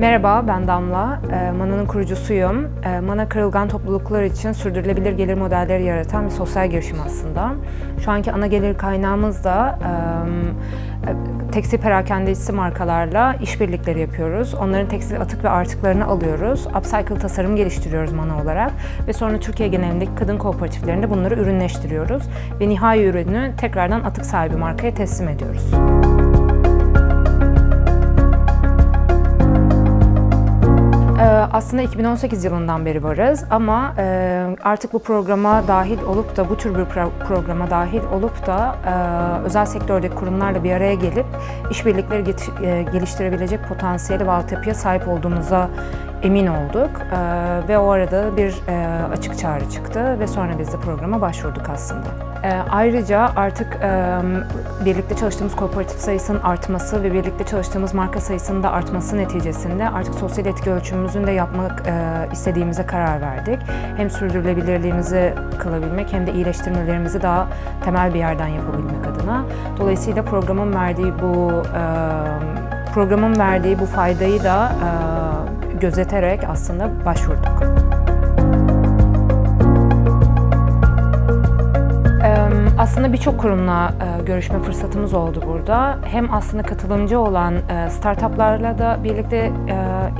Merhaba, ben Damla. Ee, Mana'nın kurucusuyum. Ee, Mana kırılgan topluluklar için sürdürülebilir gelir modelleri yaratan bir sosyal girişim aslında. Şu anki ana gelir kaynağımız da e, tekstil perakendecisi markalarla işbirlikleri yapıyoruz. Onların tekstil atık ve artıklarını alıyoruz. Upcycle tasarım geliştiriyoruz Mana olarak ve sonra Türkiye genelindeki kadın kooperatiflerinde bunları ürünleştiriyoruz ve nihai ürünü tekrardan atık sahibi markaya teslim ediyoruz. Ee, Aslında 2018 yılından beri varız ama e, artık bu programa dahil olup da bu tür bir pro- programa dahil olup da e, özel sektördeki kurumlarla bir araya gelip işbirlikleri e, geliştirebilecek potansiyeli ve altyapıya sahip olduğumuza emin olduk Ee, ve o arada bir açık çağrı çıktı ve sonra biz de programa başvurduk aslında. Ee, ayrıca artık e, birlikte çalıştığımız kooperatif sayısının artması ve birlikte çalıştığımız marka sayısının da artması neticesinde artık sosyal etki ölçümümüzün de yapmak e, istediğimize karar verdik. Hem sürdürülebilirliğimizi kılabilmek hem de iyileştirmelerimizi daha temel bir yerden yapabilmek adına. Dolayısıyla programın verdiği bu e, programın verdiği bu faydayı da e, gözeterek aslında başvurduk. Aslında birçok kurumla e, görüşme fırsatımız oldu burada. Hem aslında katılımcı olan e, startuplarla da birlikte e,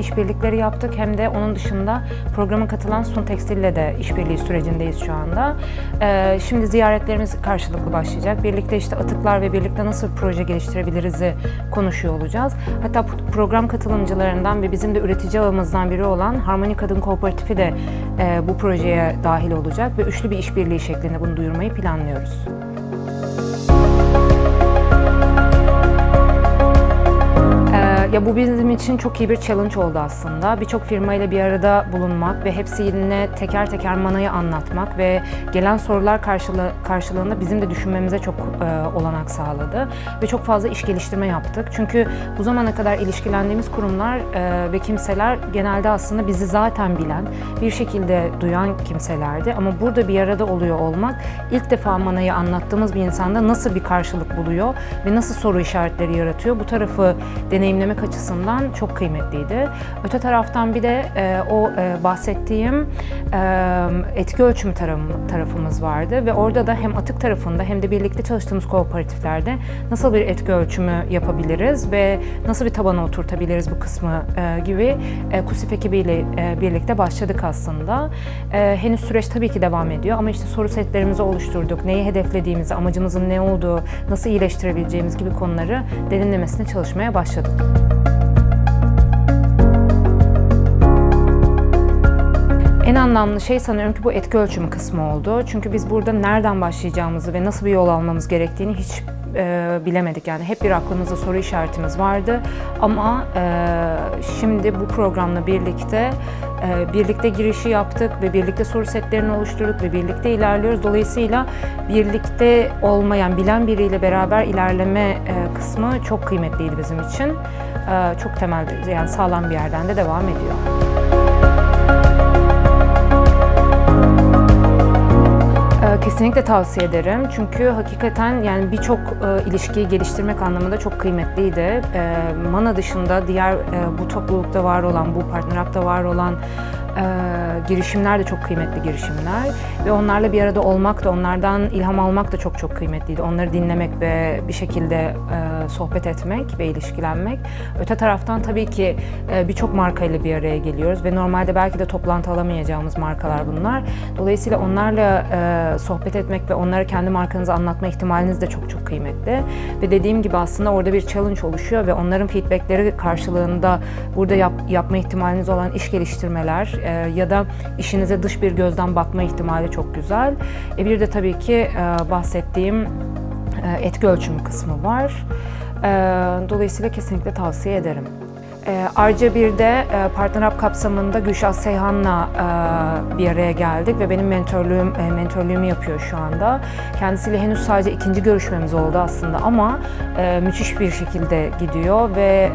işbirlikleri yaptık hem de onun dışında programa katılan Sun Tekstil'le de işbirliği sürecindeyiz şu anda. E, Şimdi ziyaretlerimiz karşılıklı başlayacak. Birlikte işte atıklar ve birlikte nasıl proje geliştirebiliriz'i konuşuyor olacağız. Hatta program katılımcılarından ve bizim de üretici ağımızdan biri olan Harmoni Kadın Kooperatifi de bu projeye dahil olacak ve üçlü bir işbirliği şeklinde bunu duyurmayı planlıyoruz. Ya bu bizim için çok iyi bir challenge oldu aslında. Birçok firma ile bir arada bulunmak ve hepsine teker teker manayı anlatmak ve gelen sorular karşılığı, karşılığında bizim de düşünmemize çok e, olanak sağladı. Ve çok fazla iş geliştirme yaptık. Çünkü bu zamana kadar ilişkilendiğimiz kurumlar e, ve kimseler genelde aslında bizi zaten bilen, bir şekilde duyan kimselerdi. Ama burada bir arada oluyor olmak, ilk defa manayı anlattığımız bir insanda nasıl bir karşılık buluyor ve nasıl soru işaretleri yaratıyor bu tarafı deneyimlemek açısından çok kıymetliydi. Öte taraftan bir de e, o e, bahsettiğim e, etki ölçümü tarafım- tarafımız vardı ve orada da hem atık tarafında hem de birlikte çalıştığımız kooperatiflerde nasıl bir etki ölçümü yapabiliriz ve nasıl bir tabana oturtabiliriz bu kısmı e, gibi e, KUSİF ekibiyle e, birlikte başladık aslında. E, henüz süreç tabii ki devam ediyor ama işte soru setlerimizi oluşturduk. Neyi hedeflediğimizi, amacımızın ne olduğu, nasıl iyileştirebileceğimiz gibi konuları derinlemesine çalışmaya başladık. En anlamlı şey sanıyorum ki bu etki ölçümü kısmı oldu. Çünkü biz burada nereden başlayacağımızı ve nasıl bir yol almamız gerektiğini hiç e, bilemedik. Yani hep bir aklımızda soru işaretimiz vardı. Ama e, şimdi bu programla birlikte e, birlikte girişi yaptık ve birlikte soru setlerini oluşturduk ve birlikte ilerliyoruz. Dolayısıyla birlikte olmayan, bilen biriyle beraber ilerleme e, kısmı çok kıymetliydi bizim için. E, çok temel, yani sağlam bir yerden de devam ediyor. Ee, Kesinlikle tavsiye ederim. Çünkü hakikaten yani birçok e, ilişkiyi geliştirmek anlamında çok kıymetliydi. E, Mana dışında diğer e, bu toplulukta var olan, bu partner var olan e, girişimler de çok kıymetli girişimler. Ve onlarla bir arada olmak da, onlardan ilham almak da çok çok kıymetliydi. Onları dinlemek ve bir şekilde e, sohbet etmek ve ilişkilenmek. Öte taraftan tabii ki e, birçok markayla bir araya geliyoruz ve normalde belki de toplantı alamayacağımız markalar bunlar. Dolayısıyla onlarla e, sohbet etmek ve onlara kendi markanızı anlatma ihtimaliniz de çok çok kıymetli. Ve dediğim gibi aslında orada bir challenge oluşuyor ve onların feedbackleri karşılığında burada yap, yapma ihtimaliniz olan iş geliştirmeler e, ya da işinize dış bir gözden bakma ihtimali çok güzel. E, bir de tabii ki e, bahsettiğim e, etki ölçümü kısmı var. E, Dolayısıyla kesinlikle tavsiye ederim. E, Ayrıca bir de e, Partner Up kapsamında Gülşah Seyhan'la e, bir araya geldik ve benim mentorluğum e, mentorluğumu yapıyor şu anda. Kendisiyle henüz sadece ikinci görüşmemiz oldu aslında ama müthiş bir şekilde gidiyor ve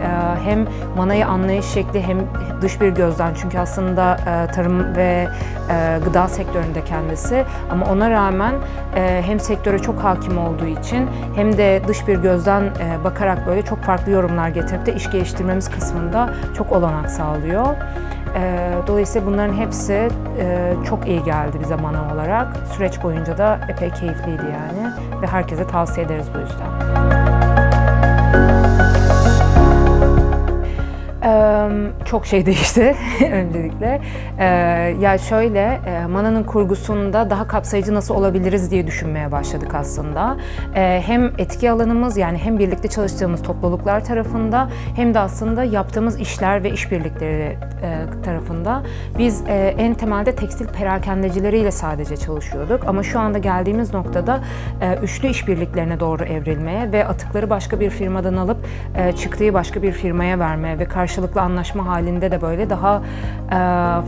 hem manayı anlayış şekli hem dış bir gözden çünkü aslında tarım ve gıda sektöründe kendisi ama ona rağmen hem sektöre çok hakim olduğu için hem de dış bir gözden bakarak böyle çok farklı yorumlar getirip de iş geliştirmemiz kısmı kısmında çok olanak sağlıyor. Ee, Dolayısıyla bunların hepsi e, çok iyi geldi bize mana olarak. Süreç boyunca da epey keyifliydi yani ve herkese tavsiye ederiz bu yüzden. Çok şey değişti öncelikle. Eee, ya şöyle, Mana'nın kurgusunda daha kapsayıcı nasıl olabiliriz diye düşünmeye başladık aslında. Hem etki alanımız yani hem birlikte çalıştığımız topluluklar tarafında hem de aslında yaptığımız işler ve işbirlikleri tarafında biz en temelde tekstil perakendecileriyle sadece çalışıyorduk ama şu anda geldiğimiz noktada üçlü işbirliklerine doğru evrilmeye ve atıkları başka bir firmadan alıp çıktığı başka bir firmaya vermeye ve karşılıklı anlaşma halinde de böyle daha e,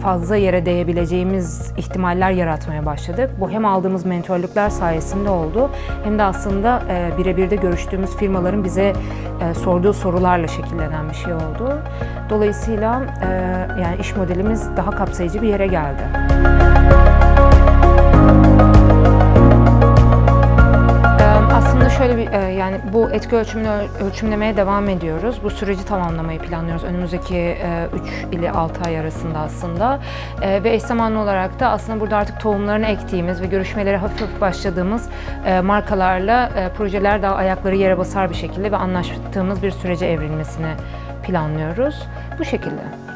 fazla yere değebileceğimiz ihtimaller yaratmaya başladık. Bu hem aldığımız mentörlükler sayesinde oldu hem de aslında e, birebir de görüştüğümüz firmaların bize e, sorduğu sorularla şekillenen bir şey oldu. Dolayısıyla e, yani iş modelimiz daha kapsayıcı bir yere geldi. Şöyle bir e, yani bu etki ölçümünü öl- ölçümlemeye devam ediyoruz. Bu süreci tamamlamayı planlıyoruz önümüzdeki 3 ile 6 ay arasında aslında. E, Ve eş zamanlı olarak da aslında burada artık tohumlarını ektiğimiz ve görüşmelere hafif hafif başladığımız e, markalarla e, projeler daha ayakları yere basar bir şekilde ve anlaştığımız bir sürece evrilmesini planlıyoruz. Bu şekilde.